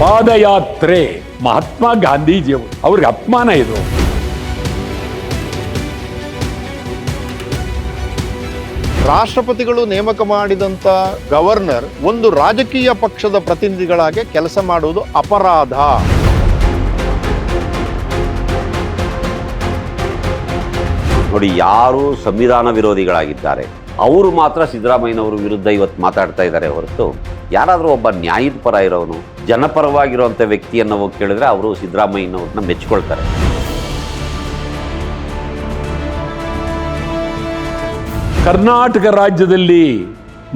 ಪಾದಯಾತ್ರೆ ಮಹಾತ್ಮ ಗಾಂಧೀಜಿಯವರು. ಅವ್ರಿಗೆ ಅಪಮಾನ ಇದು. ರಾಷ್ಟ್ರಪತಿಗಳು ನೇಮಕ ಮಾಡಿದಂಥ ಗವರ್ನರ್ ಒಂದು ರಾಜಕೀಯ ಪಕ್ಷದ ಪ್ರತಿನಿಧಿಗಳಾಗಿ ಕೆಲಸ ಮಾಡುವುದು ಅಪರಾಧ. ನೋಡಿ ಯಾರು ಸಂವಿಧಾನ ವಿರೋಧಿಗಳಾಗಿದ್ದಾರೆ ಅವರು ಮಾತ್ರ ಸಿದ್ದರಾಮಯ್ಯನವರ ವಿರುದ್ಧ ಇವತ್ತು ಮಾತಾಡ್ತಾ ಇದ್ದಾರೆ ಹೊರತು ಯಾರಾದರೂ ಒಬ್ಬ ನ್ಯಾಯದ ಪರ ಇರೋನು? ಜನಪರವಾಗಿರುವಂಥ ವ್ಯಕ್ತಿಯನ್ನು ಹೋಗಿ ಕೇಳಿದ್ರೆ ಅವರು ಸಿದ್ದರಾಮಯ್ಯನವ್ರನ್ನ ಮೆಚ್ಚಿಕೊಳ್ತಾರೆ ಕರ್ನಾಟಕ ರಾಜ್ಯದಲ್ಲಿ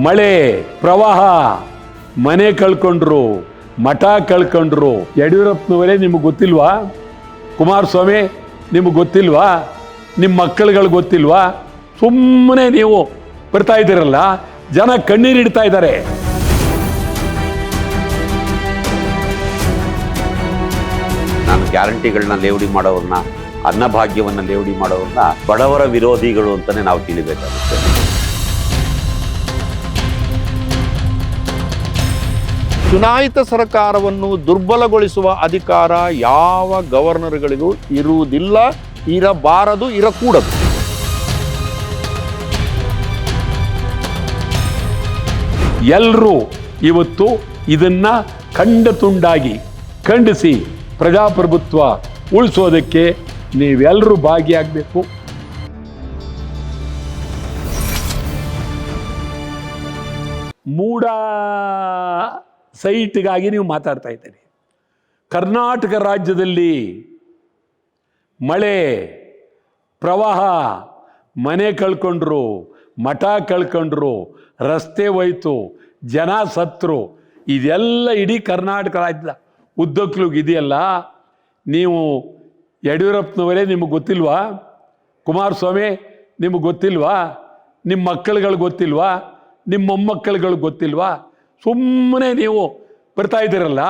ಮಳೆ, ಪ್ರವಾಹ, ಮನೆ ಕಳ್ಕೊಂಡ್ರು, ಮಠ ಕಳ್ಕೊಂಡ್ರು, ಯಡಿಯೂರಪ್ಪನವರೇ ನಿಮಗೆ ಗೊತ್ತಿಲ್ವಾ? ಕುಮಾರಸ್ವಾಮಿ, ನಿಮಗೆ ಗೊತ್ತಿಲ್ವಾ? ನಿಮ್ಮ ಮಕ್ಕಳುಗಳು ಗೊತ್ತಿಲ್ವಾ? ಸುಮ್ಮನೆ ನೀವು ಬರ್ತಾ ಇದ್ದೀರಲ್ಲ, ಜನ ಕಣ್ಣೀರಿಡ್ತಾ ಇದ್ದಾರೆ. ಗ್ಯಾರಂಟಿಗಳನ್ನ ಲೇವಡಿ ಮಾಡೋರನ್ನ ಅನ್ನಭಾಗ್ಯವನ್ನು ಲೇವಡಿ ಮಾಡೋರನ್ನ ಬಡವರ ವಿರೋಧಿಗಳು ಅಂತಲೇ ನಾವು ತಿಳಿಬೇಕಾಗುತ್ತೆ. ಚುನಾಯಿತ ಸರ್ಕಾರವನ್ನು ದುರ್ಬಲಗೊಳಿಸುವ ಅಧಿಕಾರ ಯಾವ ಗವರ್ನರ್ಗಳಿಗೂ ಇರುವುದಿಲ್ಲ, ಇರಬಾರದು, ಇರಕೂಡದು. ಎಲ್ಲರೂ ಇವತ್ತು ಇದನ್ನ ಖಂಡ ತುಂಡಾಗಿ ಖಂಡಿಸಿ ಪ್ರಜಾಪ್ರಭುತ್ವ ಉಳಿಸೋದಕ್ಕೆ ನೀವೆಲ್ಲರೂ ಭಾಗಿಯಾಗಬೇಕು. ಮೂಡ ಸೈಟ್ಗಾಗಿ ನೀವು ಮಾತಾಡ್ತಾ ಇದ್ದೀರಿ. ಕರ್ನಾಟಕ ರಾಜ್ಯದಲ್ಲಿ ಮಳೆ, ಪ್ರವಾಹ, ಮನೆ ಕಳ್ಕೊಂಡ್ರು, ಮಠ ಕಳ್ಕೊಂಡ್ರು, ರಸ್ತೆ ಹೋಯ್ತು, ಜನ ಸತ್ರು, ಇದೆಲ್ಲ ಇಡೀ ಕರ್ನಾಟಕ ರಾಜ್ಯದ ಇದೆಯಲ್ಲ ನೀವು ಯಡಿಯೂರಪ್ಪನವರೇ ನಿಮಗೆ ಗೊತ್ತಿಲ್ವಾ? ಕುಮಾರಸ್ವಾಮಿ ನಿಮಗೆ ಗೊತ್ತಿಲ್ವಾ? ನಿಮ್ಮ ಮಕ್ಕಳುಗಳು ಗೊತ್ತಿಲ್ವಾ? ನಿಮ್ಮ ಮೊಮ್ಮಕ್ಕಳುಗಳು ಗೊತ್ತಿಲ್ವಾ? ಸುಮ್ಮನೆ ನೀವು ಬರ್ತಾ ಇದ್ದೀರಲ್ಲ,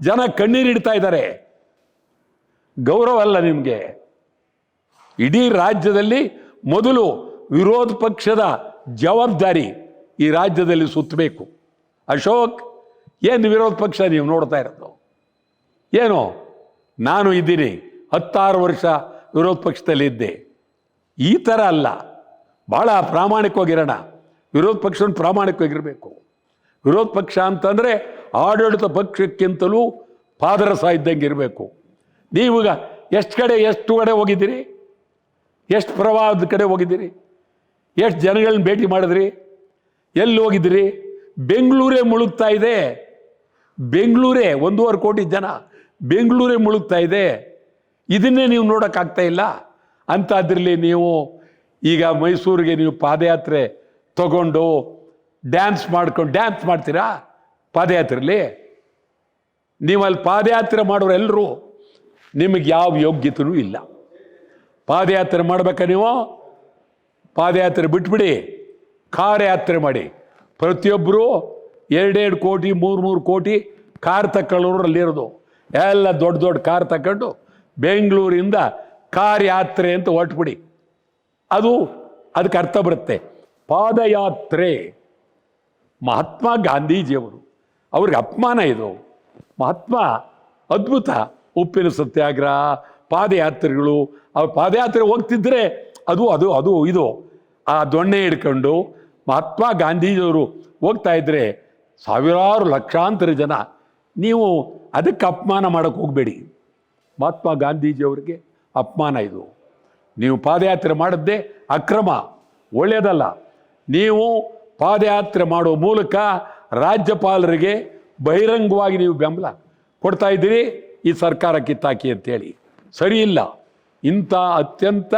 ಜನ ಕಣ್ಣೀರಿಡ್ತಾ ಇದ್ದಾರೆ. ಗೌರವ ಅಲ್ಲ ನಿಮಗೆ. ಇಡೀ ರಾಜ್ಯದಲ್ಲಿ ಮೊದಲು ವಿರೋಧ ಪಕ್ಷದ ಜವಾಬ್ದಾರಿ ಈ ರಾಜ್ಯದಲ್ಲಿ ಸುತ್ತಬೇಕು. ಅಶೋಕ್, ಏನು ವಿರೋಧ ಪಕ್ಷ ನೀವು ನೋಡ್ತಾ ಇರೋದು? ಏನು, ನಾನು ಇದ್ದೀನಿ, ಹತ್ತಾರು ವರ್ಷ ವಿರೋಧ ಪಕ್ಷದಲ್ಲಿ ಇದ್ದೆ. ಈ ಥರ ಅಲ್ಲ ಭಾಳ ಪ್ರಾಮಾಣಿಕವಾಗಿರೋಣ. ವಿರೋಧ ಪಕ್ಷವನ್ನು ಪ್ರಾಮಾಣಿಕವಾಗಿರಬೇಕು. ವಿರೋಧ ಪಕ್ಷ ಅಂತಂದರೆ ಆಡಳಿತ ಪಕ್ಷಕ್ಕಿಂತಲೂ ಪಾದರಸ ಇದ್ದಂಗೆ ಇರಬೇಕು. ನೀವೀಗ ಎಷ್ಟು ಕಡೆ ಎಷ್ಟು ಕಡೆ ಹೋಗಿದ್ದೀರಿ? ಎಷ್ಟು ಪ್ರವಾಹದ ಕಡೆ ಹೋಗಿದ್ದೀರಿ? ಎಷ್ಟು ಜನಗಳನ್ನ ಭೇಟಿ ಮಾಡಿದ್ರಿ? ಎಲ್ಲಿ ಹೋಗಿದ್ದೀರಿ? ಬೆಂಗಳೂರೇ ಮುಳುಗ್ತಾ ಇದೆ. ಬೆಂಗಳೂರೇ ಒಂದೂವರೆ ಕೋಟಿ ಜನ. ಬೆಂಗಳೂರೇ ಮುಳುಗ್ತಾ ಇದೆ. ಇದನ್ನೇ ನೀವು ನೋಡೋಕ್ಕಾಗ್ತಾ ಇಲ್ಲ. ಅಂಥದ್ರಲ್ಲಿ ನೀವು ಈಗ ಮೈಸೂರಿಗೆ ನೀವು ಪಾದಯಾತ್ರೆ ತಗೊಂಡು ಡ್ಯಾನ್ಸ್ ಮಾಡ್ಕೊಂಡು ಡ್ಯಾನ್ಸ್ ಮಾಡ್ತೀರಾ? ಪಾದಯಾತ್ರೆಯಲ್ಲಿ ನೀವು ಅಲ್ಲಿ ಪಾದಯಾತ್ರೆ ಮಾಡೋರೆಲ್ಲರೂ ನಿಮಗೆ ಯಾವ ಯೋಗ್ಯತೆಯೂ ಇಲ್ಲ. ಪಾದಯಾತ್ರೆ ಮಾಡ್ಬೇಕಾ ನೀವು? ಪಾದಯಾತ್ರೆ ಬಿಟ್ಬಿಡಿ. ಕಾರ್ ಯಾತ್ರೆ ಮಾಡಿ. ಪ್ರತಿಯೊಬ್ಬರು ಎರಡೆರಡು ಕೋಟಿ ಮೂರು ಮೂರು ಕೋಟಿ ಕಾರ್ ತಗೊಳ್ಳೋರು ಅಲ್ಲಿರೋದು ಎಲ್ಲ ದೊಡ್ಡ ದೊಡ್ಡ ಕಾರ್ ತಗೊಂಡು ಬೆಂಗಳೂರಿಂದ ಕಾರ್ ಯಾತ್ರೆ ಅಂತ ಹೊರಟ್ಬಿಡಿ. ಅದು ಅದಕ್ಕೆ ಅರ್ಥ ಬರುತ್ತೆ. ಪಾದಯಾತ್ರೆ, ಮಹಾತ್ಮ ಗಾಂಧೀಜಿಯವರು, ಅವ್ರಿಗೆ ಅಪಮಾನ ಇದು. ಮಹಾತ್ಮ ಅದ್ಭುತ. ಉಪ್ಪಿನ ಸತ್ಯಾಗ್ರಹ, ಪಾದಯಾತ್ರೆಗಳು, ಅವ್ರ ಪಾದಯಾತ್ರೆ ಹೋಗ್ತಿದ್ರೆ ಅದು ಅದು ಅದು ಇದು. ಆ ದೊಣ್ಣೆ ಹಿಡ್ಕೊಂಡು ಮಹಾತ್ಮ ಗಾಂಧೀಜಿಯವರು ಹೋಗ್ತಾ ಇದ್ರೆ ಸಾವಿರಾರು ಲಕ್ಷಾಂತರ ಜನ ನೀವು ಅದಕ್ಕೆ ಅಪಮಾನ ಮಾಡೋಕ್ಕೆ ಹೋಗಬೇಡಿ. ಮಹಾತ್ಮ ಗಾಂಧೀಜಿಯವರಿಗೆ ಅಪಮಾನ ಇದು. ನೀವು ಪಾದಯಾತ್ರೆ ಮಾಡಿದ್ದೇ ಅಕ್ರಮ, ಒಳ್ಳೆಯದಲ್ಲ. ನೀವು ಪಾದಯಾತ್ರೆ ಮಾಡುವ ಮೂಲಕ ರಾಜ್ಯಪಾಲರಿಗೆ ಬಹಿರಂಗವಾಗಿ ನೀವು ಬೆಂಬಲ ಕೊಡ್ತಾ ಇದ್ದೀರಿ, ಈ ಸರ್ಕಾರ ಕಿತ್ತಾಕಿ ಅಂತೇಳಿ ಸರಿ ಇಲ್ಲ. ಇಂಥ ಅತ್ಯಂತ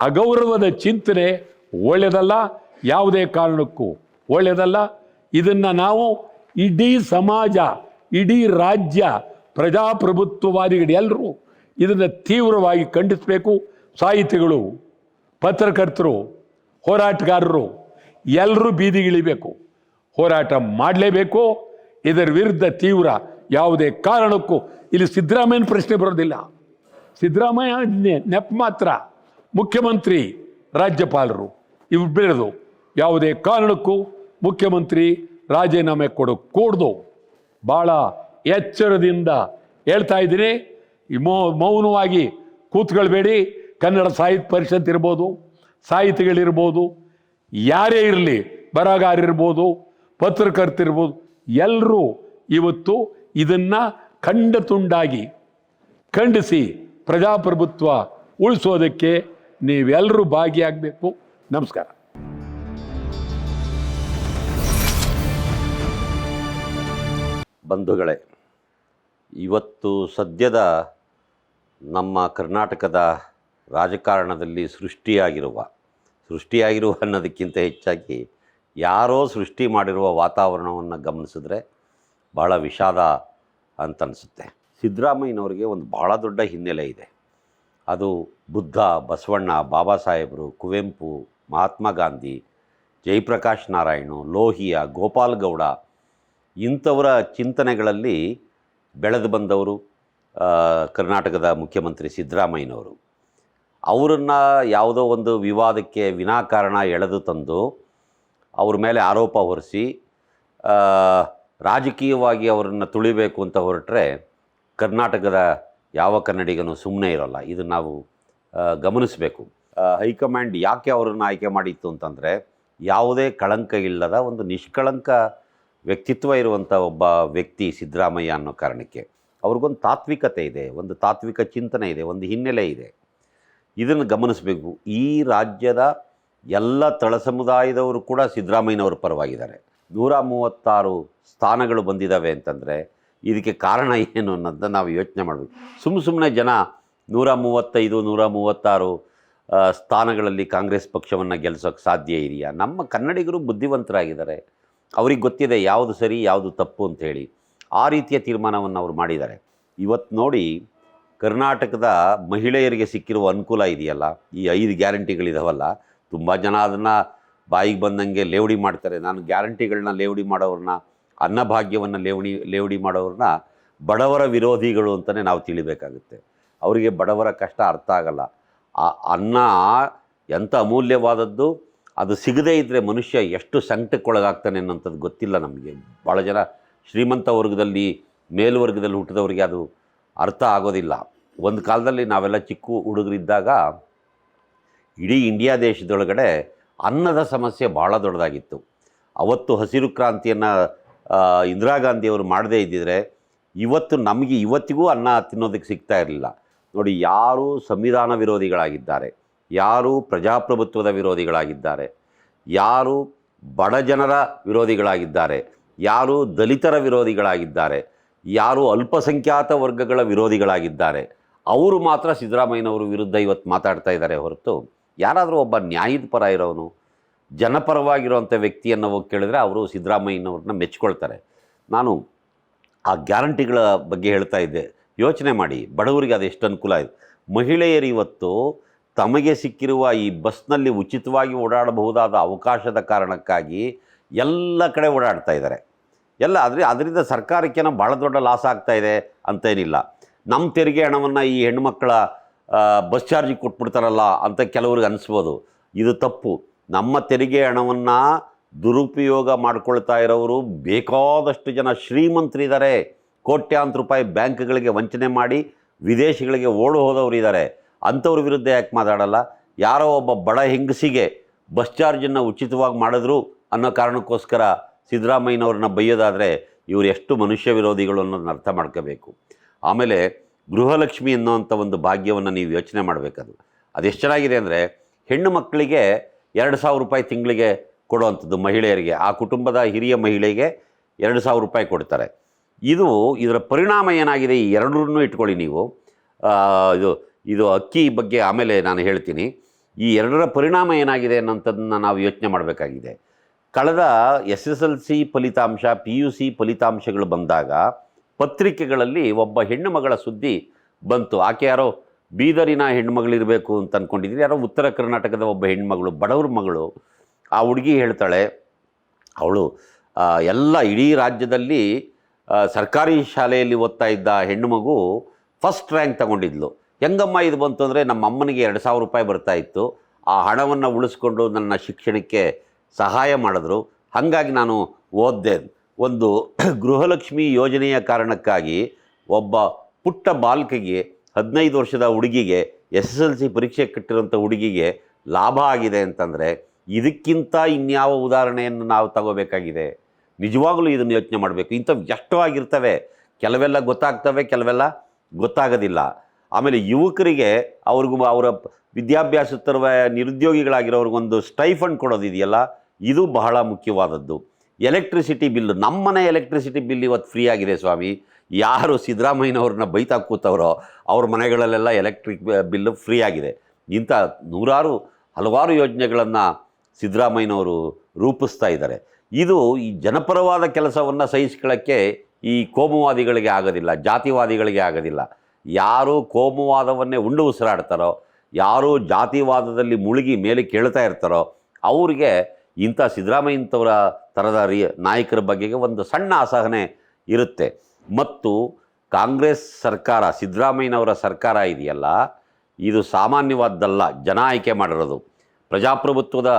ಅಗೌರವದ ಚಿಂತನೆ ಒಳ್ಳೆಯದಲ್ಲ, ಯಾವುದೇ ಕಾರಣಕ್ಕೂ ಒಳ್ಳೆಯದಲ್ಲ. ಇದನ್ನು ನಾವು ಇಡೀ ಸಮಾಜ ಇಡೀ ರಾಜ್ಯ ಪ್ರಜಾಪ್ರಭುತ್ವವಾದಿಗಳು ಎಲ್ಲರೂ ಇದನ್ನು ತೀವ್ರವಾಗಿ ಖಂಡಿಸಬೇಕು. ಸಾಹಿತಿಗಳು, ಪತ್ರಕರ್ತರು, ಹೋರಾಟಗಾರರು ಎಲ್ಲರೂ ಬೀದಿಗಿಳಿಬೇಕು. ಹೋರಾಟ ಮಾಡಲೇಬೇಕು. ಇದರ ವಿರುದ್ಧ ತೀವ್ರ ಯಾವುದೇ ಕಾರಣಕ್ಕೂ ಇಲ್ಲಿ ಸಿದ್ದರಾಮಯ್ಯನ ಪ್ರಶ್ನೆ ಬರೋದಿಲ್ಲ. ಸಿದ್ದರಾಮಯ್ಯ ನೆಪ್ ಮಾತ್ರ ಮುಖ್ಯಮಂತ್ರಿ, ರಾಜ್ಯಪಾಲರು ಇವು ಬೆಳೆದು. ಯಾವುದೇ ಕಾರಣಕ್ಕೂ ಮುಖ್ಯಮಂತ್ರಿ ರಾಜೀನಾಮೆ ಕೊಡೋ ಕೂಡ್ದು. ಭಾಳ ಎಚ್ಚರದಿಂದ ಹೇಳ್ತಾ ಇದ್ದೀನಿ. ಮೌ, ಮೌನವಾಗಿ ಕೂತ್ಕೊಳ್ಬೇಡಿ. ಕನ್ನಡ ಸಾಹಿತ್ಯ ಪರಿಷತ್ ಇರ್ಬೋದು, ಸಾಹಿತಿಗಳಿರ್ಬೋದು, ಯಾರೇ ಇರಲಿ ಬರಹಗಾರಿರ್ಬೋದು ಪತ್ರಕರ್ತಿರ್ಬೋದು ಎಲ್ಲರೂ ಇವತ್ತು ಇದನ್ನು ಖಂಡ ತುಂಡಾಗಿ ಖಂಡಿಸಿ ಪ್ರಜಾಪ್ರಭುತ್ವ ಉಳಿಸೋದಕ್ಕೆ ನೀವೆಲ್ಲರೂ ಭಾಗಿಯಾಗಬೇಕು. ನಮಸ್ಕಾರ. ಬಂಧುಗಳೇ, ಇವತ್ತು ಸದ್ಯದ ನಮ್ಮ ಕರ್ನಾಟಕದ ರಾಜಕಾರಣದಲ್ಲಿ ಸೃಷ್ಟಿಯಾಗಿರುವ ಸೃಷ್ಟಿಯಾಗಿರುವ ಅನ್ನೋದಕ್ಕಿಂತ ಹೆಚ್ಚಾಗಿ ಯಾರೋ ಸೃಷ್ಟಿ ಮಾಡಿರುವ ವಾತಾವರಣವನ್ನು ಗಮನಿಸಿದ್ರೆ ಭಾಳ ವಿಷಾದ ಅಂತ ಅನಿಸುತ್ತೆ ಸಿದ್ದರಾಮಯ್ಯನವರಿಗೆ ಒಂದು ಭಾಳ ದೊಡ್ಡ ಹಿನ್ನೆಲೆ ಇದೆ. ಅದು ಬುದ್ಧ, ಬಸವಣ್ಣ, ಬಾಬಾ ಸಾಹೇಬರು, ಕುವೆಂಪು, ಮಹಾತ್ಮ ಗಾಂಧಿ, ಜಯಪ್ರಕಾಶ್ ನಾರಾಯಣ, ಲೋಹಿಯ, ಗೋಪಾಲ್ ಗೌಡ ಇಂಥವರ ಚಿಂತನೆಗಳಲ್ಲಿ ಬೆಳೆದು ಬಂದವರು ಕರ್ನಾಟಕದ ಮುಖ್ಯಮಂತ್ರಿ ಸಿದ್ದರಾಮಯ್ಯನವರು. ಅವರನ್ನು ಯಾವುದೋ ಒಂದು ವಿವಾದಕ್ಕೆ ವಿನಾಕಾರಣ ಎಳೆದು ತಂದು ಅವ್ರ ಮೇಲೆ ಆರೋಪ ಹೊರಿಸಿ ರಾಜಕೀಯವಾಗಿ ಅವರನ್ನು ತುಳಿಬೇಕು ಅಂತ ಹೊರಟ್ರೆ ಕರ್ನಾಟಕದ ಯಾವ ಕನ್ನಡಿಗನೂ ಸುಮ್ಮನೆ ಇರೋಲ್ಲ. ಇದು ನಾವು ಗಮನಿಸಬೇಕು. ಹೈಕಮಾಂಡ್ ಯಾಕೆ ಅವರನ್ನು ಆಯ್ಕೆ ಮಾಡಿತ್ತು ಅಂತಂದರೆ ಯಾವುದೇ ಕಳಂಕ ಇಲ್ಲದ ಒಂದು ನಿಷ್ಕಳಂಕ ವ್ಯಕ್ತಿತ್ವ ಇರುವಂಥ ಒಬ್ಬ ವ್ಯಕ್ತಿ ಸಿದ್ದರಾಮಯ್ಯ ಅನ್ನೋ ಕಾರಣಕ್ಕೆ ಅವ್ರಿಗೊಂದು ತಾತ್ವಿಕತೆ ಇದೆ, ಒಂದು ತಾತ್ವಿಕ ಚಿಂತನೆ ಇದೆ, ಒಂದು ಹಿನ್ನೆಲೆ ಇದೆ. ಇದನ್ನು ಗಮನಿಸಬೇಕು. ಈ ರಾಜ್ಯದ ಎಲ್ಲ ತಳ ಸಮುದಾಯದವರು ಕೂಡ ಸಿದ್ದರಾಮಯ್ಯನವರ ಪರವಾಗಿದ್ದಾರೆ. ನೂರ ಮೂವತ್ತಾರು ಸ್ಥಾನಗಳು ಬಂದಿದ್ದಾವೆ ಅಂತಂದರೆ ಇದಕ್ಕೆ ಕಾರಣ ಏನು ಅನ್ನೋದನ್ನ ನಾವು ಯೋಚನೆ ಮಾಡಬೇಕು. ಸುಮ್ಮ ಸುಮ್ಮನೆ ಜನ ನೂರ ಮೂವತ್ತೈದು, ನೂರ ಮೂವತ್ತಾರು ಸ್ಥಾನಗಳಲ್ಲಿ ಕಾಂಗ್ರೆಸ್ ಪಕ್ಷವನ್ನು ಗೆಲ್ಲಿಸೋಕ್ಕೆ ಸಾಧ್ಯ ಇದೆಯಾ? ನಮ್ಮ ಕನ್ನಡಿಗರು ಬುದ್ಧಿವಂತರಾಗಿದ್ದಾರೆ. ಅವ್ರಿಗೆ ಗೊತ್ತಿದೆ ಯಾವುದು ಸರಿ, ಯಾವುದು ತಪ್ಪು ಅಂತೇಳಿ ಆ ರೀತಿಯ ತೀರ್ಮಾನವನ್ನು ಅವರು ಮಾಡಿದ್ದಾರೆ. ಇವತ್ತು ನೋಡಿ ಕರ್ನಾಟಕದ ಮಹಿಳೆಯರಿಗೆ ಸಿಕ್ಕಿರುವ ಅನುಕೂಲ ಇದೆಯಲ್ಲ? ಈ ಐದು ಗ್ಯಾರಂಟಿಗಳಿದಾವಲ್ಲ? ತುಂಬ ಜನ ಅದನ್ನು ಬಾಯಿಗೆ ಬಂದಂಗೆ ಲೇವಡಿ ಮಾಡ್ತಾರೆ. ನಾನು ಗ್ಯಾರಂಟಿಗಳನ್ನ ಲೇವಡಿ ಮಾಡೋರನ್ನ ಅನ್ನಭಾಗ್ಯವನ್ನು ಲೇವಡಿ ಲೇವಡಿ ಮಾಡೋರನ್ನ ಬಡವರ ವಿರೋಧಿಗಳು ಅಂತಲೇ ನಾವು ತಿಳಿಬೇಕಾಗುತ್ತೆ. ಅವರಿಗೆ ಬಡವರ ಕಷ್ಟ ಅರ್ಥ ಆಗಲ್ಲ. ಆ ಅನ್ನ ಎಂಥ ಅಮೂಲ್ಯವಾದದ್ದು ಅದು ಸಿಗದೇ ಇದ್ದರೆ ಮನುಷ್ಯ ಎಷ್ಟು ಸಂಕಟಕ್ಕೊಳಗಾಗ್ತಾನೆ ಅನ್ನೋಂಥದ್ದು ಗೊತ್ತಿಲ್ಲ ನಮಗೆ. ಭಾಳ ಜನ ಶ್ರೀಮಂತ ವರ್ಗದಲ್ಲಿ, ಮೇಲ್ವರ್ಗದಲ್ಲಿ ಹುಟ್ಟಿದವರಿಗೆ ಅದು ಅರ್ಥ ಆಗೋದಿಲ್ಲ. ಒಂದು ಕಾಲದಲ್ಲಿ ನಾವೆಲ್ಲ ಚಿಕ್ಕ ಹುಡುಗರಿದ್ದಾಗ ಇಡೀ ಇಂಡಿಯಾ ದೇಶದೊಳಗಡೆ ಅನ್ನದ ಸಮಸ್ಯೆ ಭಾಳ ದೊಡ್ಡದಾಗಿತ್ತು. ಅವತ್ತು ಹಸಿರು ಕ್ರಾಂತಿಯನ್ನು ಇಂದಿರಾ ಗಾಂಧಿಯವರು ಮಾಡದೇ ಇದ್ದಿದ್ರೆ ಇವತ್ತು ನಮಗೆ ಇವತ್ತಿಗೂ ಅನ್ನ ತಿನ್ನೋದಕ್ಕೆ ಸಿಗ್ತಾ ಇರಲಿಲ್ಲ. ನೋಡಿ, ಯಾರು ಸಂವಿಧಾನ ವಿರೋಧಿಗಳಾಗಿದ್ದಾರೆ. ಯಾರು ಪ್ರಜಾಪ್ರಭುತ್ವದ ವಿರೋಧಿಗಳಾಗಿದ್ದಾರೆ? ಯಾರು ಬಡ ಜನರ ವಿರೋಧಿಗಳಾಗಿದ್ದಾರೆ? ಯಾರು ದಲಿತರ ವಿರೋಧಿಗಳಾಗಿದ್ದಾರೆ? ಯಾರು ಅಲ್ಪಸಂಖ್ಯಾತ ವರ್ಗಗಳ ವಿರೋಧಿಗಳಾಗಿದ್ದಾರೆ? ಅವರು ಮಾತ್ರ ಸಿದ್ದರಾಮಯ್ಯನವರು ವಿರುದ್ಧ ಇವತ್ತು ಮಾತಾಡ್ತಾ ಇದ್ದಾರೆ ಹೊರತು ಯಾರಾದರೂ ಒಬ್ಬ ನ್ಯಾಯದ ಪರ ಇರೋನು, ಜನಪರವಾಗಿರುವಂಥ ವ್ಯಕ್ತಿಯನ್ನು ಹೋಗಿ ಕೇಳಿದರೆ ಅವರು ಸಿದ್ದರಾಮಯ್ಯನವ್ರನ್ನ ಮೆಚ್ಕೊಳ್ತಾರೆ. ನಾನು ಆ ಗ್ಯಾರಂಟಿಗಳ ಬಗ್ಗೆ ಹೇಳ್ತಾ ಇದ್ದೆ. ಯೋಚನೆ ಮಾಡಿ, ಬಡವರಿಗೆ ಅದು ಎಷ್ಟು ಅನುಕೂಲ ಇದೆ ಮಹಿಳೆಯರು ಇವತ್ತು ತಮಗೆ ಸಿಕ್ಕಿರುವ ಈ ಬಸ್ನಲ್ಲಿ ಉಚಿತವಾಗಿ ಓಡಾಡಬಹುದಾದ ಅವಕಾಶದ ಕಾರಣಕ್ಕಾಗಿ ಎಲ್ಲ ಕಡೆ ಓಡಾಡ್ತಾ ಇದ್ದಾರೆ. ಎಲ್ಲ ಆದರೆ ಅದರಿಂದ ಸರ್ಕಾರಕ್ಕೇನೋ ಭಾಳ ದೊಡ್ಡ ಲಾಸ್ ಆಗ್ತಾ ಇದೆ ಅಂತೇನಿಲ್ಲ. ನಮ್ಮ ತೆರಿಗೆ ಹಣವನ್ನು ಈ ಹೆಣ್ಮಕ್ಳ ಬಸ್ ಚಾರ್ಜಿಗೆ ಕೊಟ್ಬಿಡ್ತಾರಲ್ಲ ಅಂತ ಕೆಲವ್ರಿಗೆ ಅನಿಸ್ಬೋದು. ಇದು ತಪ್ಪು. ನಮ್ಮ ತೆರಿಗೆ ಹಣವನ್ನು ದುರುಪಯೋಗ ಮಾಡ್ಕೊಳ್ತಾ ಇರೋರು ಬೇಕಾದಷ್ಟು ಜನ ಶ್ರೀಮಂತರಿದ್ದಾರೆ ಕೋಟ್ಯಾಂತರ ರೂಪಾಯಿ ಬ್ಯಾಂಕ್ಗಳಿಗೆ ವಂಚನೆ ಮಾಡಿ ವಿದೇಶಗಳಿಗೆ ಓಡು ಹೋದವರು ಇದ್ದಾರೆ. ಅಂಥವ್ರ ವಿರುದ್ಧ ಯಾಕೆ ಮಾತಾಡಲ್ಲ? ಯಾರೋ ಒಬ್ಬ ಬಡ ಹೆಂಗಸಿಗೆ ಬಸ್ ಚಾರ್ಜನ್ನು ಉಚಿತವಾಗಿ ಮಾಡಿದ್ರು ಅನ್ನೋ ಕಾರಣಕ್ಕೋಸ್ಕರ ಸಿದ್ದರಾಮಯ್ಯನವ್ರನ್ನ ಬೈಯೋದಾದರೆ ಇವರು ಎಷ್ಟು ಮನುಷ್ಯ ವಿರೋಧಿಗಳು ಅನ್ನೋದನ್ನ ಅರ್ಥ ಮಾಡ್ಕೋಬೇಕು. ಆಮೇಲೆ ಗೃಹಲಕ್ಷ್ಮಿ ಅನ್ನೋವಂಥ ಒಂದು ಭಾಗ್ಯವನ್ನು ನೀವು ಯೋಚನೆ ಮಾಡಬೇಕದು. ಎಷ್ಟು ಚೆನ್ನಾಗಿದೆ ಅಂದರೆ ಹೆಣ್ಣು ಮಕ್ಕಳಿಗೆ ಎರಡು ಸಾವಿರ ರೂಪಾಯಿ ತಿಂಗಳಿಗೆ ಕೊಡುವಂಥದ್ದು ಮಹಿಳೆಯರಿಗೆ, ಆ ಕುಟುಂಬದ ಹಿರಿಯ ಮಹಿಳೆಗೆ ಎರಡು ಸಾವಿರ ರೂಪಾಯಿ ಕೊಡ್ತಾರೆ. ಇದು ಇದರ ಪರಿಣಾಮ ಏನಾಗಿದೆ? ಈ ಎರಡರನ್ನೂ ಇಟ್ಕೊಳ್ಳಿ ನೀವು. ಇದು ಇದು ಅಕ್ಕಿ ಬಗ್ಗೆ ಆಮೇಲೆ ನಾನು ಹೇಳ್ತೀನಿ. ಈ ಎರಡರ ಪರಿಣಾಮ ಏನಾಗಿದೆ ಅನ್ನೋಂಥದ್ದನ್ನ ನಾವು ಯೋಚನೆ ಮಾಡಬೇಕಾಗಿದೆ. ಕಳೆದ ಎಸ್ ಎಸ್ ಎಲ್ ಸಿ ಫಲಿತಾಂಶ, ಪಿ ಯು ಸಿ ಫಲಿತಾಂಶಗಳು ಬಂದಾಗ ಪತ್ರಿಕೆಗಳಲ್ಲಿ ಒಬ್ಬ ಹೆಣ್ಣು ಮಗಳ ಸುದ್ದಿ ಬಂತು. ಆಕೆ ಯಾರೋ ಬೀದರಿನ ಹೆಣ್ಮಗಳಿರಬೇಕು ಅಂತ ಅಂದ್ಕೊಂಡಿದ್ರು ಯಾರೋ ಉತ್ತರ ಕರ್ನಾಟಕದ ಒಬ್ಬ ಹೆಣ್ಮಗಳು ಬಡವ್ರ ಮಗಳು, ಆ ಹುಡುಗಿ ಹೇಳ್ತಾಳೆ, ಅವಳು ಎಲ್ಲ ಇಡೀ ರಾಜ್ಯದಲ್ಲಿ ಸರ್ಕಾರಿ ಶಾಲೆಯಲ್ಲಿ ಓದ್ತಾ ಇದ್ದ ಹೆಣ್ಣು ಮಗು ಫಸ್ಟ್ ರ್ಯಾಂಕ್ ತಗೊಂಡಿದ್ಲು. ಹೆಂಗಮ್ಮ ಇದು ಬಂತು ಅಂದರೆ ನಮ್ಮ ಅಮ್ಮನಿಗೆ ಎರಡು ಸಾವಿರ ರೂಪಾಯಿ ಬರ್ತಾ ಇತ್ತು. ಆ ಹಣವನ್ನು ಉಳಿಸ್ಕೊಂಡು ನನ್ನ ಶಿಕ್ಷಣಕ್ಕೆ ಸಹಾಯ ಮಾಡಿದ್ರು. ಹಾಗಾಗಿ ನಾನು ಓದಿದೆ. ಒಂದು ಗೃಹಲಕ್ಷ್ಮಿ ಯೋಜನೆಯ ಕಾರಣಕ್ಕಾಗಿ ಒಬ್ಬ ಪುಟ್ಟ ಬಾಲಕಿಗೆ ಹದಿನೈದು ವರ್ಷದ ಹುಡುಗಿಗೆ ಎಸ್ ಎಸ್ ಎಲ್ ಸಿ ಪರೀಕ್ಷೆ ಕಟ್ಟಿರೋಂಥ ಹುಡುಗಿಗೆ ಲಾಭ ಆಗಿದೆ ಅಂತಂದರೆ ಇದಕ್ಕಿಂತ ಇನ್ಯಾವ ಉದಾಹರಣೆಯನ್ನು ನಾವು ತಗೋಬೇಕಾಗಿದೆ? ನಿಜವಾಗಲೂ ಇದನ್ನು ಯೋಚನೆ ಮಾಡಬೇಕು. ಇಂಥವು ಎಷ್ಟೋ ಆಗಿರ್ತವೆ. ಕೆಲವೆಲ್ಲ ಗೊತ್ತಾಗ್ತವೆ, ಕೆಲವೆಲ್ಲ ಗೊತ್ತಾಗೋದಿಲ್ಲ. ಆಮೇಲೆ ಯುವಕರಿಗೆ ಅವ್ರಿಗೂ ಅವರ ವಿದ್ಯಾಭ್ಯಾಸ ತರುವ ನಿರುದ್ಯೋಗಿಗಳಾಗಿರೋರ್ಗೊಂದು ಸ್ಟೈಫಂಡ್ ಕೊಡೋದಿದೆಯಲ್ಲ, ಇದು ಬಹಳ ಮುಖ್ಯವಾದದ್ದು. ಎಲೆಕ್ಟ್ರಿಸಿಟಿ ಬಿಲ್ ನಮ್ಮ ಮನೆ ಎಲೆಕ್ಟ್ರಿಸಿಟಿ ಬಿಲ್ ಇವತ್ತು ಫ್ರೀ ಆಗಿದೆ ಸ್ವಾಮಿ. ಯಾರು ಸಿದ್ದರಾಮಯ್ಯನವ್ರನ್ನ ಬೈತಾ ಕೂತವರೋ, ಅವ್ರ ಮನೆಗಳಲ್ಲೆಲ್ಲ ಎಲೆಕ್ಟ್ರಿಕ್ ಬಿಲ್ಲು ಫ್ರೀ ಆಗಿದೆ. ಇಂಥ ನೂರಾರು, ಹಲವಾರು ಯೋಜನೆಗಳನ್ನು ಸಿದ್ದರಾಮಯ್ಯನವರು ರೂಪಿಸ್ತಾ ಇದ್ದಾರೆ. ಇದು ಈ ಜನಪರವಾದ ಕೆಲಸವನ್ನು ಸಹಿಸ್ಕೊಳ್ಳೋಕ್ಕೆ ಈ ಕೋಮುವಾದಿಗಳಿಗೆ ಆಗೋದಿಲ್ಲ, ಜಾತಿವಾದಿಗಳಿಗೆ ಆಗೋದಿಲ್ಲ. ಯಾರು ಕೋಮುವಾದವನ್ನೇ ಉಂಡು ಉಸಿರಾಡ್ತಾರೋ, ಯಾರು ಜಾತಿವಾದದಲ್ಲಿ ಮುಳುಗಿ ಮೇಲೆ ಕೇಳ್ತಾ ಇರ್ತಾರೋ, ಅವ್ರಿಗೆ ಇಂಥ ಸಿದ್ದರಾಮಯ್ಯಂಥವರ ಥರದ ರಿ ನಾಯಕರ ಬಗೆಗೆ ಒಂದು ಸಣ್ಣ ಅಸಹನೆ ಇರುತ್ತೆ. ಮತ್ತು ಕಾಂಗ್ರೆಸ್ ಸರ್ಕಾರ, ಸಿದ್ದರಾಮಯ್ಯನವರ ಸರ್ಕಾರ ಇದೆಯಲ್ಲ, ಇದು ಸಾಮಾನ್ಯವಾದ್ದಲ್ಲ, ಜನ ಆಯ್ಕೆ ಮಾಡಿರೋದು. ಪ್ರಜಾಪ್ರಭುತ್ವದ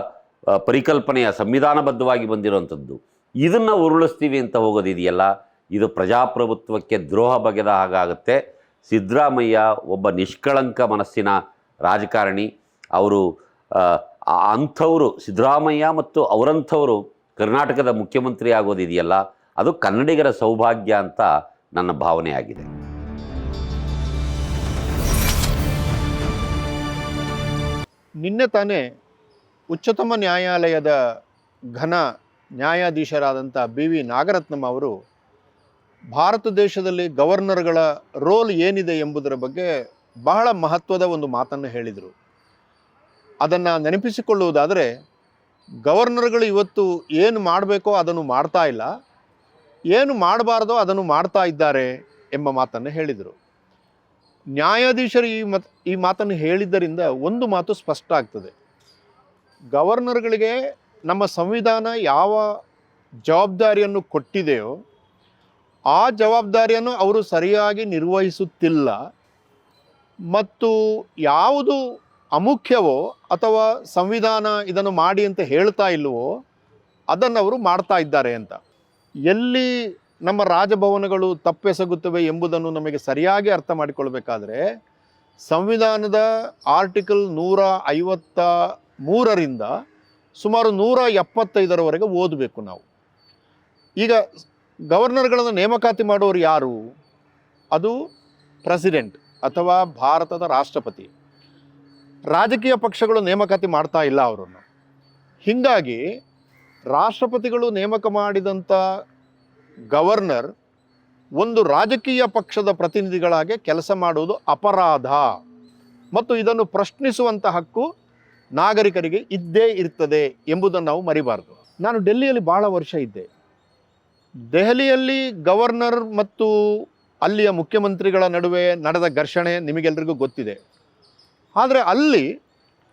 ಪರಿಕಲ್ಪನೆಯ ಸಂವಿಧಾನಬದ್ಧವಾಗಿ ಬಂದಿರುವಂಥದ್ದು ಇದನ್ನು ಉರುಳಿಸ್ತೀವಿ ಅಂತ ಹೋಗೋದಿದೆಯಲ್ಲ, ಇದು ಪ್ರಜಾಪ್ರಭುತ್ವಕ್ಕೆ ದ್ರೋಹ ಬಗೆದ ಹಾಗಾಗುತ್ತೆ. ಸಿದ್ದರಾಮಯ್ಯ ಒಬ್ಬ ನಿಷ್ಕಳಂಕ ಮನಸ್ಸಿನ ರಾಜಕಾರಣಿ. ಅವರು ಅಂಥವರು, ಸಿದ್ದರಾಮಯ್ಯ ಮತ್ತು ಅವರಂಥವರು ಕರ್ನಾಟಕದ ಮುಖ್ಯಮಂತ್ರಿ ಆಗೋದಿದೆಯಲ್ಲ, ಅದು ಕನ್ನಡಿಗರ ಸೌಭಾಗ್ಯ ಅಂತ ನನ್ನ ಭಾವನೆಯಾಗಿದೆ ನಿನ್ನೆ ತಾನೇ ಉಚ್ಚತಮ ನ್ಯಾಯಾಲಯದ ಘನ ನ್ಯಾಯಾಧೀಶರಾದಂಥ ಬಿ ವಿ ನಾಗರತ್ನಂ ಅವರು ಭಾರತ ದೇಶದಲ್ಲಿ ಗವರ್ನರ್ಗಳ ರೋಲ್ ಏನಿದೆ ಎಂಬುದರ ಬಗ್ಗೆ ಬಹಳ ಮಹತ್ವದ ಒಂದು ಮಾತನ್ನು ಹೇಳಿದರು. ಅದನ್ನು ನೆನಪಿಸಿಕೊಳ್ಳುವುದಾದರೆ, ಗವರ್ನರ್ಗಳು ಇವತ್ತು ಏನು ಮಾಡಬೇಕೋ ಅದನ್ನು ಮಾಡ್ತಾ ಇಲ್ಲ. ಏನು ಮಾಡಬಾರ್ದೋ ಅದನ್ನು ಮಾಡ್ತಾ ಇದ್ದಾರೆ ಎಂಬ ಮಾತನ್ನು ಹೇಳಿದರು. ನ್ಯಾಯಾಧೀಶರು ಈ ಮತ್, ಈ ಮಾತನ್ನು ಹೇಳಿದ್ದರಿಂದ ಒಂದು ಮಾತು ಸ್ಪಷ್ಟ ಆಗ್ತದೆ. ಗವರ್ನರ್ಗಳಿಗೆ ನಮ್ಮ ಸಂವಿಧಾನ ಯಾವ ಜವಾಬ್ದಾರಿಯನ್ನು ಕೊಟ್ಟಿದೆಯೋ ಆ ಜವಾಬ್ದಾರಿಯನ್ನು ಅವರು ಸರಿಯಾಗಿ ನಿರ್ವಹಿಸುತ್ತಿಲ್ಲ. ಮತ್ತು ಯಾವುದು ಅಮುಖ್ಯವೋ ಅಥವಾ ಸಂವಿಧಾನ ಇದನ್ನು ಮಾಡಿ ಅಂತ ಹೇಳ್ತಾ ಇಲ್ಲವೋ ಅದನ್ನು ಅವರು ಮಾಡ್ತಾ ಇದ್ದಾರೆ ಅಂತ. ಎಲ್ಲಿ ನಮ್ಮ ರಾಜಭವನಗಳು ತಪ್ಪೆಸಗುತ್ತವೆ ಎಂಬುದನ್ನು ನಮಗೆ ಸರಿಯಾಗಿ ಅರ್ಥ ಮಾಡಿಕೊಳ್ಬೇಕಾದ್ರೆ ಸಂವಿಧಾನದ ಆರ್ಟಿಕಲ್ ನೂರ ಐವತ್ತ ಮೂರರಿಂದ ಸುಮಾರು ನೂರ ಎಪ್ಪತ್ತೈದರವರೆಗೆ ಓದಬೇಕು ನಾವು. ಈಗ ಗವರ್ನರ್ಗಳನ್ನು ನೇಮಕಾತಿ ಮಾಡೋರು ಯಾರು? ಅದು ಪ್ರೆಸಿಡೆಂಟ್ ಅಥವಾ ಭಾರತದ ರಾಷ್ಟ್ರಪತಿ. ರಾಜಕೀಯ ಪಕ್ಷಗಳು ನೇಮಕಾತಿ ಮಾಡ್ತಾ ಇಲ್ಲ ಅವರನ್ನು. ಹೀಗಾಗಿ ರಾಷ್ಟ್ರಪತಿಗಳು ನೇಮಕ ಮಾಡಿದಂಥ ಗವರ್ನರ್ ಒಂದು ರಾಜಕೀಯ ಪಕ್ಷದ ಪ್ರತಿನಿಧಿಗಳಾಗಿ ಕೆಲಸ ಮಾಡುವುದು ಅಪರಾಧ. ಮತ್ತು ಇದನ್ನು ಪ್ರಶ್ನಿಸುವಂಥ ಹಕ್ಕು ನಾಗರಿಕರಿಗೆ ಇದ್ದೇ ಇರ್ತದೆ ಎಂಬುದನ್ನು ನಾವು ಮರಿಬಾರ್ದು. ನಾನು ಡೆಲ್ಲಿಯಲ್ಲಿ ಭಾಳ ವರ್ಷ ಇದ್ದೆ. ದೆಹಲಿಯಲ್ಲಿ ಗವರ್ನರ್ ಮತ್ತು ಅಲ್ಲಿಯ ಮುಖ್ಯಮಂತ್ರಿಗಳ ನಡುವೆ ನಡೆದ ಘರ್ಷಣೆ ನಿಮಗೆಲ್ಲರಿಗೂ ಗೊತ್ತಿದೆ. ಆದರೆ ಅಲ್ಲಿ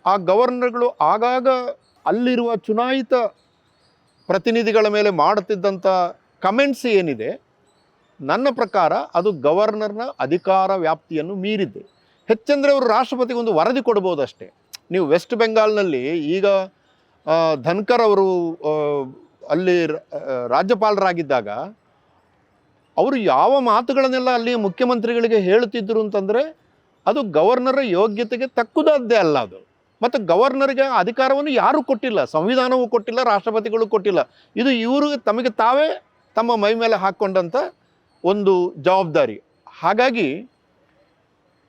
ಆ ಗವರ್ನರ್ಗಳು ಆಗಾಗ ಅಲ್ಲಿರುವ ಚುನಾಯಿತ ಪ್ರತಿನಿಧಿಗಳ ಮೇಲೆ ಮಾಡುತ್ತಿದ್ದಂಥ ಕಮೆಂಟ್ಸ್ ಏನಿದೆ, ನನ್ನ ಪ್ರಕಾರ ಅದು ಗವರ್ನರ್ನ ಅಧಿಕಾರ ವ್ಯಾಪ್ತಿಯನ್ನು ಮೀರಿದೆ. ಹೆಚ್ಚೆಂದರೆ ಅವರು ರಾಷ್ಟ್ರಪತಿಗೆ ಒಂದು ವರದಿ ಕೊಡ್ಬೋದಷ್ಟೇ. ನೀವು ವೆಸ್ಟ್ ಬೆಂಗಾಲ್ನಲ್ಲಿ ಈಗ ಧನ್ಕರ್ ಅವರು ಅಲ್ಲಿ ರಾಜ್ಯಪಾಲರಾಗಿದ್ದಾಗ ಅವರು ಯಾವ ಮಾತುಗಳನ್ನೆಲ್ಲ ಅಲ್ಲಿ ಮುಖ್ಯಮಂತ್ರಿಗಳಿಗೆ ಹೇಳುತ್ತಿದ್ದರು ಅಂತಂದರೆ ಅದು ಗವರ್ನರ್ ಯೋಗ್ಯತೆಗೆ ತಕ್ಕುದದ್ದೇ ಅಲ್ಲ ಅದು. ಮತ್ತು ಗವರ್ನರ್ಗೆ ಅಧಿಕಾರವನ್ನು ಯಾರೂ ಕೊಟ್ಟಿಲ್ಲ? ಸಂವಿಧಾನವೂ ಕೊಟ್ಟಿಲ್ಲ, ರಾಷ್ಟ್ರಪತಿಗಳು ಕೊಟ್ಟಿಲ್ಲ. ಇದು ಇವರು ತಮಗೆ ತಾವೇ ತಮ್ಮ ಮೈ ಮೇಲೆ ಹಾಕ್ಕೊಂಡಂಥ ಒಂದು ಜವಾಬ್ದಾರಿ. ಹಾಗಾಗಿ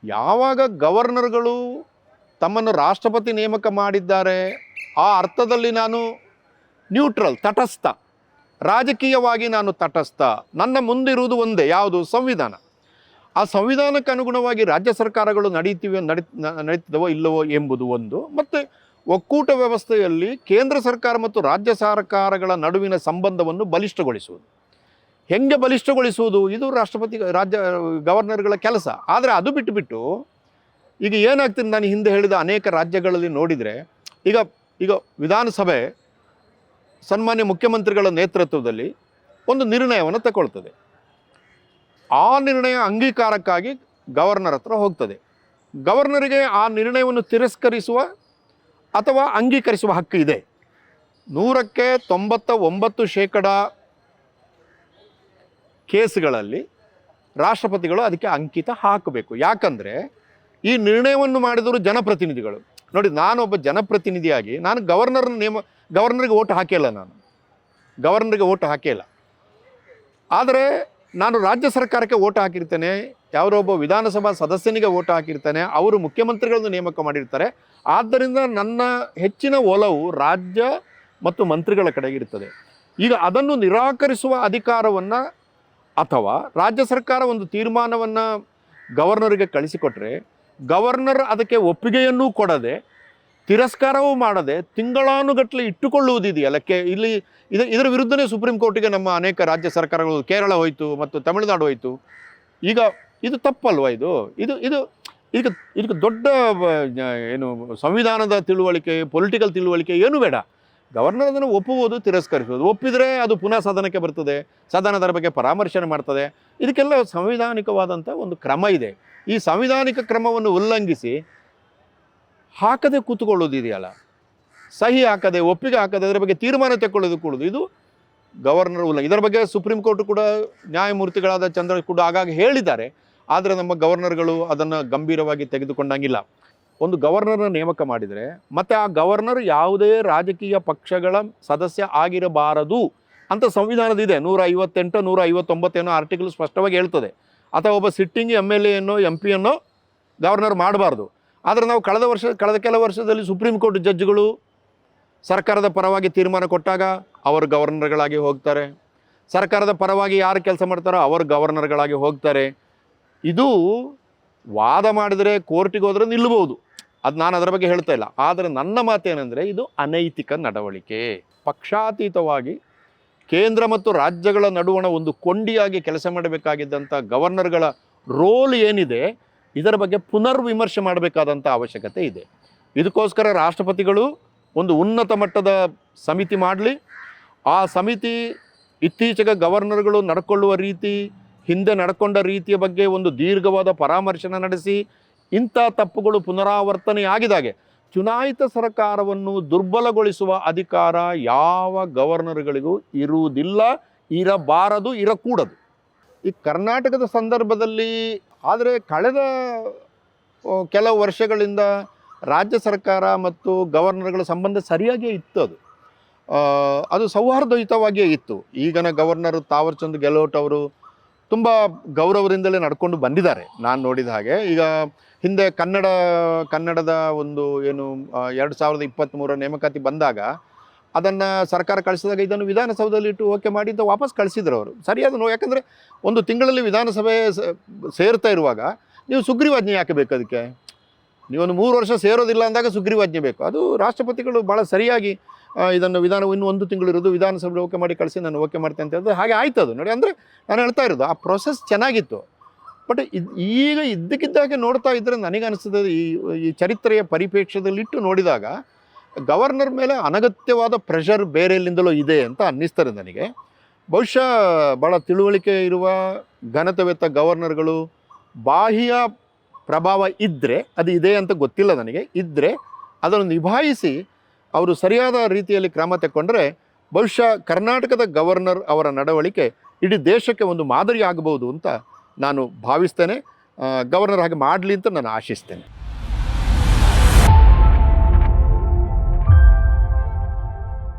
ಯಾವಾಗ ಗವರ್ನರ್ಗಳು ತಮ್ಮನ್ನು ರಾಷ್ಟ್ರಪತಿ ನೇಮಕ ಮಾಡಿದ್ದಾರೆ, ಆ ಅರ್ಥದಲ್ಲಿ ನಾನು ನ್ಯೂಟ್ರಲ್, ತಟಸ್ಥ. ರಾಜಕೀಯವಾಗಿ ನಾನು ತಟಸ್ಥ. ನನ್ನ ಮುಂದಿರುವುದು ಒಂದೇ, ಯಾವುದು? ಸಂವಿಧಾನ. ಆ ಸಂವಿಧಾನಕ್ಕೆ ಅನುಗುಣವಾಗಿ ರಾಜ್ಯ ಸರ್ಕಾರಗಳು ನಡೀತಿವೆ, ನಡಿ ನಡೀತಿದವೋ ಇಲ್ಲವೋ ಎಂಬುದು ಒಂದು. ಮತ್ತು ಒಕ್ಕೂಟ ವ್ಯವಸ್ಥೆಯಲ್ಲಿ ಕೇಂದ್ರ ಸರ್ಕಾರ ಮತ್ತು ರಾಜ್ಯ ಸರ್ಕಾರಗಳ ನಡುವಿನ ಸಂಬಂಧವನ್ನು ಬಲಿಷ್ಠಗೊಳಿಸುವುದು. ಹೆಂಗೆ ಬಲಿಷ್ಠಗೊಳಿಸುವುದು? ಇದು ರಾಷ್ಟ್ರಪತಿ, ರಾಜ್ಯ, ಗವರ್ನರ್ಗಳ ಕೆಲಸ. ಆದರೆ ಅದು ಬಿಟ್ಟುಬಿಟ್ಟು ಈಗ ಏನಾಗ್ತದೆ? ನಾನು ಹಿಂದೆ ಹೇಳಿದ ಅನೇಕ ರಾಜ್ಯಗಳಲ್ಲಿ ನೋಡಿದರೆ ಈಗ ಈಗ ವಿಧಾನಸಭೆ ಸನ್ಮಾನ್ಯ ಮುಖ್ಯಮಂತ್ರಿಗಳ ನೇತೃತ್ವದಲ್ಲಿ ಒಂದು ನಿರ್ಣಯವನ್ನು ತಗೊಳ್ತದೆ. ಆ ನಿರ್ಣಯ ಅಂಗೀಕಾರಕ್ಕಾಗಿ ಗವರ್ನರ್ ಹತ್ರ ಹೋಗ್ತದೆ. ಗವರ್ನರಿಗೆ ಆ ನಿರ್ಣಯವನ್ನು ತಿರಸ್ಕರಿಸುವ ಅಥವಾ ಅಂಗೀಕರಿಸುವ ಹಕ್ಕು ಇದೆ. ನೂರಕ್ಕೆ ತೊಂಬತ್ತ ಒಂಬತ್ತು ಶೇಕಡ ಕೇಸ್ಗಳಲ್ಲಿ ರಾಷ್ಟ್ರಪತಿಗಳು ಅದಕ್ಕೆ ಅಂಕಿತ ಹಾಕಬೇಕು. ಯಾಕಂದರೆ ಈ ನಿರ್ಣಯವನ್ನು ಮಾಡಿದವರು ಜನಪ್ರತಿನಿಧಿಗಳು. ನೋಡಿ, ನಾನೊಬ್ಬ ಜನಪ್ರತಿನಿಧಿಯಾಗಿ ನಾನು ಗವರ್ನರ್ ನೇಮ ಗವರ್ನರ್ಗೆ ಓಟ್ ಹಾಕಿಲ್ಲ ನಾನು. ಗವರ್ನರ್ಗೆ ಓಟ್ ಹಾಕಿಲ್ಲ ಆದರೆ ನಾನು ರಾಜ್ಯ ಸರ್ಕಾರಕ್ಕೆ ಓಟ್ ಹಾಕಿರ್ತೇನೆ ಯಾರೋ ಒಬ್ಬ ವಿಧಾನಸಭಾ ಸದಸ್ಯನಿಗೆ ಓಟ್ ಹಾಕಿರ್ತಾನೆ, ಅವರು ಮುಖ್ಯಮಂತ್ರಿಗಳನ್ನು ನೇಮಕ ಮಾಡಿರ್ತಾರೆ. ಆದ್ದರಿಂದ ನನ್ನ ಹೆಚ್ಚಿನ ಒಲವು ರಾಜ್ಯ ಮತ್ತು ಮಂತ್ರಿಗಳ ಕಡೆಗೆ ಇರ್ತದೆ. ಈಗ ಅದನ್ನು ನಿರಾಕರಿಸುವ ಅಧಿಕಾರವನ್ನು ಅಥವಾ ರಾಜ್ಯ ಸರ್ಕಾರ ಒಂದು ತೀರ್ಮಾನವನ್ನು ಗವರ್ನರ್ಗೆ ಕಳಿಸಿಕೊಟ್ರೆ, ಗವರ್ನರ್ ಅದಕ್ಕೆ ಒಪ್ಪಿಗೆಯನ್ನೂ ಕೊಡದೆ ತಿರಸ್ಕಾರವೂ ಮಾಡದೆ ತಿಂಗಳಾನುಗಟ್ಟಲೆ ಇಟ್ಟುಕೊಳ್ಳುವುದಿದೆಯಲ್ಲ ಕೆ ಇಲ್ಲಿ ಇದ, ಇದರ ವಿರುದ್ಧನೇ ಸುಪ್ರೀಂ ಕೋರ್ಟಿಗೆ ನಮ್ಮ ಅನೇಕ ರಾಜ್ಯ ಸರ್ಕಾರಗಳು ಕೇರಳ ಹೋಯಿತು ಮತ್ತು ತಮಿಳುನಾಡು ಹೋಯಿತು. ಈಗ ಇದು ತಪ್ಪಲ್ವ ಇದು? ಇದು ಇದು ಈಗ ಇದಕ್ಕೆ ದೊಡ್ಡ ಏನು ಸಂವಿಧಾನದ ತಿಳುವಳಿಕೆ ಪೊಲಿಟಿಕಲ್ ತಿಳುವಳಿಕೆ ಏನು ಬೇಡ. ಗವರ್ನರ್ ಅದನ್ನು ಒಪ್ಪುವುದು, ತಿರಸ್ಕರಿಸುವುದು. ಒಪ್ಪಿದರೆ ಅದು ಪುನಃ ಸದನಕ್ಕೆ ಬರ್ತದೆ, ಸದನದ ಬಗ್ಗೆ ಪರಾಮರ್ಶನೆ ಮಾಡ್ತದೆ. ಇದಕ್ಕೆಲ್ಲ ಸಂವಿಧಾನಿಕವಾದಂಥ ಒಂದು ಕ್ರಮ ಇದೆ. ಈ ಸಂವಿಧಾನಿಕ ಕ್ರಮವನ್ನು ಉಲ್ಲಂಘಿಸಿ ಹಾಕದೆ ಕೂತ್ಕೊಳ್ಳೋದಿದೆಯಲ್ಲ ಸಹಿ ಹಾಕದೆ, ಒಪ್ಪಿಗೆ ಹಾಕದೆ, ಅದರ ಬಗ್ಗೆ ತೀರ್ಮಾನ ತೆಕ್ಕೊಳ್ಳೋದು ಇದು ಗವರ್ನರ್ ಉಲ್ಲ ಇದರ ಬಗ್ಗೆ ಸುಪ್ರೀಂ ಕೋರ್ಟ್ ಕೂಡ ನ್ಯಾಯಮೂರ್ತಿಗಳಾದ ಚಂದ್ರ ಕೂಡ ಆಗಾಗ ಹೇಳಿದ್ದಾರೆ. ಆದರೆ ನಮ್ಮ ಗವರ್ನರ್ಗಳು ಅದನ್ನು ಗಂಭೀರವಾಗಿ ತೆಗೆದುಕೊಂಡಂಗಿಲ್ಲ. ಒಂದು ಗವರ್ನರ್ನ ನೇಮಕ ಮಾಡಿದರೆ, ಮತ್ತು ಆ ಗವರ್ನರ್ ಯಾವುದೇ ರಾಜಕೀಯ ಪಕ್ಷಗಳ ಸದಸ್ಯ ಆಗಿರಬಾರದು ಅಂತ ಸಂವಿಧಾನದಿದೆ ನೂರ ಐವತ್ತೆಂಟು ನೂರ ಐವತ್ತೊಂಬತ್ತೇನೋ ಆರ್ಟಿಕಲ್ ಸ್ಪಷ್ಟವಾಗಿ ಹೇಳ್ತದೆ. ಅಥವಾ ಒಬ್ಬ ಸಿಟ್ಟಿಂಗ್ ಎಂ ಎಲ್ ಎನ್ನೋ ಎಂ ಪಿಯನ್ನೋ ಗವರ್ನರ್ ಮಾಡಬಾರ್ದು. ಆದರೆ ನಾವು ಕಳೆದ ವರ್ಷ, ಕಳೆದ ಕೆಲ ವರ್ಷದಲ್ಲಿ ಸುಪ್ರೀಂ ಕೋರ್ಟ್ ಜಡ್ಜ್ಗಳು ಸರ್ಕಾರದ ಪರವಾಗಿ ತೀರ್ಮಾನ ಕೊಟ್ಟಾಗ ಅವರು ಗವರ್ನರ್ಗಳಾಗಿ ಹೋಗ್ತಾರೆ. ಸರ್ಕಾರದ ಪರವಾಗಿ ಯಾರು ಕೆಲಸ ಮಾಡ್ತಾರೋ ಅವರು ಗವರ್ನರ್ಗಳಾಗಿ ಹೋಗ್ತಾರೆ. ಇದು ವಾದ ಮಾಡಿದರೆ ಕೋರ್ಟಿಗೆ ಹೋದರೆ ನಿಲ್ಲಬಹುದು. ಅದು ನಾನು ಅದರ ಬಗ್ಗೆ ಹೇಳ್ತಾ ಇಲ್ಲ. ಆದರೆ ನನ್ನ ಮಾತೇನೆಂದರೆ ಇದು ಅನೈತಿಕ ನಡವಳಿಕೆ. ಪಕ್ಷಾತೀತವಾಗಿ ಕೇಂದ್ರ ಮತ್ತು ರಾಜ್ಯಗಳ ನಡುವಣ ಒಂದು ಕೊಂಡಿಯಾಗಿ ಕೆಲಸ ಮಾಡಬೇಕಾಗಿದ್ದಂಥ ಗವರ್ನರ್ಗಳ ರೋಲ್ ಏನಿದೆ ಇದರ ಬಗ್ಗೆ ಪುನರ್ವಿಮರ್ಶೆ ಮಾಡಬೇಕಾದಂಥ ಅವಶ್ಯಕತೆ ಇದೆ. ಇದಕ್ಕೋಸ್ಕರ ರಾಷ್ಟ್ರಪತಿಗಳು ಒಂದು ಉನ್ನತ ಮಟ್ಟದ ಸಮಿತಿ ಮಾಡಲಿ. ಆ ಸಮಿತಿ ಇತ್ತೀಚೆಗೆ ಗವರ್ನರ್ಗಳು ನಡ್ಕೊಳ್ಳುವ ರೀತಿ, ಹಿಂದೆ ನಡ್ಕೊಂಡ ರೀತಿಯ ಬಗ್ಗೆ ಒಂದು ದೀರ್ಘವಾದ ಪರಾಮರ್ಶನ ನಡೆಸಿ, ಇಂಥ ತಪ್ಪುಗಳು ಪುನರಾವರ್ತನೆ ಆಗಿದಾಗೆ ಚುನಾಯಿತ ಸರ್ಕಾರವನ್ನು ದುರ್ಬಲಗೊಳಿಸುವ ಅಧಿಕಾರ ಯಾವ ಗವರ್ನರ್ಗಳಿಗೂ ಇರುವುದಿಲ್ಲ, ಇರಬಾರದು, ಇರಕೂಡದು. ಈ ಕರ್ನಾಟಕದ ಸಂದರ್ಭದಲ್ಲಿ ಆದರೆ ಕಳೆದ ಕೆಲವು ವರ್ಷಗಳಿಂದ ರಾಜ್ಯ ಸರ್ಕಾರ ಮತ್ತು ಗವರ್ನರ್ಗಳ ಸಂಬಂಧ ಸರಿಯಾಗಿಯೇ ಇತ್ತು ಅದು. ಅದು ಸೌಹಾರ್ದಯುತವಾಗಿಯೇ ಇತ್ತು. ಈಗಿನ ಗವರ್ನರ್ ತಾವರ್ಚಂದ್ ಗೆಹ್ಲೋಟ್ ಅವರು ತುಂಬ ಗೌರವದಿಂದಲೇ ನಡ್ಕೊಂಡು ಬಂದಿದ್ದಾರೆ. ನಾನು ನೋಡಿದ ಹಾಗೆ. ಈಗ ಹಿಂದೆ ಕನ್ನಡ, ಕನ್ನಡದ ಒಂದು ಏನು ಎರಡು ಸಾವಿರದ ಇಪ್ಪತ್ತ್ಮೂರ ನೇಮಕಾತಿ ಬಂದಾಗ ಅದನ್ನು ಸರ್ಕಾರ ಕಳಿಸಿದಾಗ ಇದನ್ನು ವಿಧಾನಸೌಧದಲ್ಲಿ ಇಟ್ಟು ಓಕೆ ಮಾಡಿ ಅಂತ ವಾಪಸ್ ಕಳಿಸಿದ್ರು ಅವರು. ಸರಿಯಾದ ನೋವು. ಯಾಕಂದರೆ ಒಂದು ತಿಂಗಳಲ್ಲಿ ವಿಧಾನಸಭೆ ಸೇರ್ತಾ ಇರುವಾಗ ನೀವು ಸುಗ್ರೀವಾಜ್ಞೆ ಯಾಕೆ ಬೇಕು ಅದಕ್ಕೆ ನೀವೊಂದು ಮೂರು ವರ್ಷ ಸೇರೋದಿಲ್ಲ ಅಂದಾಗ ಸುಗ್ರೀವಾಜ್ಞೆ ಬೇಕು. ಅದು ರಾಷ್ಟ್ರಪತಿಗಳು ಭಾಳ ಸರಿಯಾಗಿ ಇದನ್ನು ವಿಧಾನ ಒಂದು ತಿಂಗಳು ಇರೋದು ವಿಧಾನಸಭೆ ಓಕೆ ಮಾಡಿ ಕಳಿಸಿ ನಾನು ಓಕೆ ಮಾಡ್ತೇನೆ ಅಂತ ಹೇಳಿದ್ರೆ ಹಾಗೆ ಆಯ್ತು ಅದು. ನೋಡಿ, ಅಂದರೆ ನಾನು ಹೇಳ್ತಾ ಇರೋದು ಆ ಪ್ರೊಸೆಸ್ ಚೆನ್ನಾಗಿತ್ತು. ಬಟ್ ಇದು, ಈಗ ಇದ್ದಕ್ಕಿದ್ದಾಗೆ ನೋಡ್ತಾ ಇದ್ದರೆ ನನಗೆ ಅನಿಸ್ತದೆ ಈ ಈ ಚರಿತ್ರೆಯ ಪರಿಪೇಕ್ಷದಲ್ಲಿಟ್ಟು ನೋಡಿದಾಗ ಗವರ್ನರ್ ಮೇಲೆ ಅನಗತ್ಯವಾದ ಪ್ರೆಷರ್ ಬೇರೆಲ್ಲಿಂದಲೋ ಇದೆ ಅಂತ ಅನ್ನಿಸ್ತಾರೆ ನನಗೆ. ಬಹುಶಃ ಭಾಳ ತಿಳುವಳಿಕೆ ಇರುವ ಘನತೆವೆತ್ತ ಗವರ್ನರ್ಗಳು ಬಾಹ್ಯ ಪ್ರಭಾವ ಇದ್ದರೆ ಅದು ಇದೆ ಅಂತ ಗೊತ್ತಿಲ್ಲ ನನಗೆ. ಇದ್ದರೆ ಅದನ್ನು ನಿಭಾಯಿಸಿ ಅವರು ಸರಿಯಾದ ರೀತಿಯಲ್ಲಿ ಕ್ರಮ ತಗೊಂಡ್ರೆ ಬಹುಶಃ ಕರ್ನಾಟಕದ ಗವರ್ನರ್ ಅವರ ನಡವಳಿಕೆ ಇಡೀ ದೇಶಕ್ಕೆ ಒಂದು ಮಾದರಿ ಆಗಬಹುದು ಅಂತ ನಾನು ಭಾವಿಸ್ತೇನೆ. ಗವರ್ನರ್ ಹಾಗೆ ಮಾಡಲಿ ಅಂತ ನಾನು ಆಶಿಸ್ತೇನೆ.